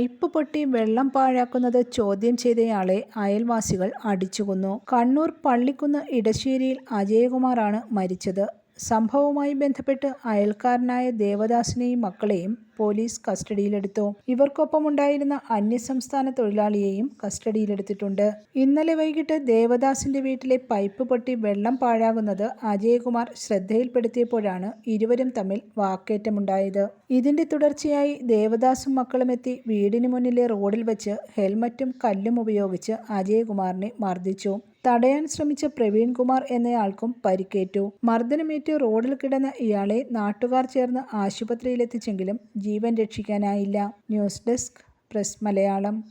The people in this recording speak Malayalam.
പൈപ്പ് പൊട്ടി വെള്ളം പാഴാക്കുന്നത് ചോദ്യം ചെയ്തയാളെ അയൽവാസികൾ അടിച്ചുകൊന്നു. കണ്ണൂർ പള്ളിക്കുന്ന് ഇടശ്ശേരിയിൽ അജയകുമാറാണ് മരിച്ചത്. സംഭവവുമായി ബന്ധപ്പെട്ട് അയൽക്കാരനായ ദേവദാസിനെയും മക്കളെയും പോലീസ് കസ്റ്റഡിയിലെടുത്തു. ഇവർക്കൊപ്പമുണ്ടായിരുന്ന അന്യസംസ്ഥാന തൊഴിലാളിയെയും കസ്റ്റഡിയിലെടുത്തിട്ടുണ്ട്. ഇന്നലെ വൈകിട്ട് ദേവദാസിന്റെ വീട്ടിലെ പൈപ്പ് പൊട്ടി വെള്ളം പാഴാകുന്നത് അജയകുമാർ ശ്രദ്ധയിൽപ്പെടുത്തിയപ്പോഴാണ് ഇരുവരും തമ്മിൽ വാക്കേറ്റമുണ്ടായത്. ഇതിന്റെ തുടർച്ചയായി ദേവദാസും മക്കളും എത്തി വീടിന് മുന്നിലെ റോഡിൽ വെച്ച് ഹെൽമറ്റും കല്ലും ഉപയോഗിച്ച് അജയകുമാറിനെ മർദ്ദിച്ചു. തടയാൻ ശ്രമിച്ച പ്രവീൺ പ്രവീൺകുമാർ എന്നയാൾക്കും പരിക്കേറ്റു. മർദ്ദനമേറ്റ് റോഡിൽ കിടന്ന ഇയാളെ നാട്ടുകാർ ചേർന്ന് ആശുപത്രിയിലെത്തിച്ചെങ്കിലും ജീവൻ രക്ഷിക്കാനായില്ല. News desk press Malayalam.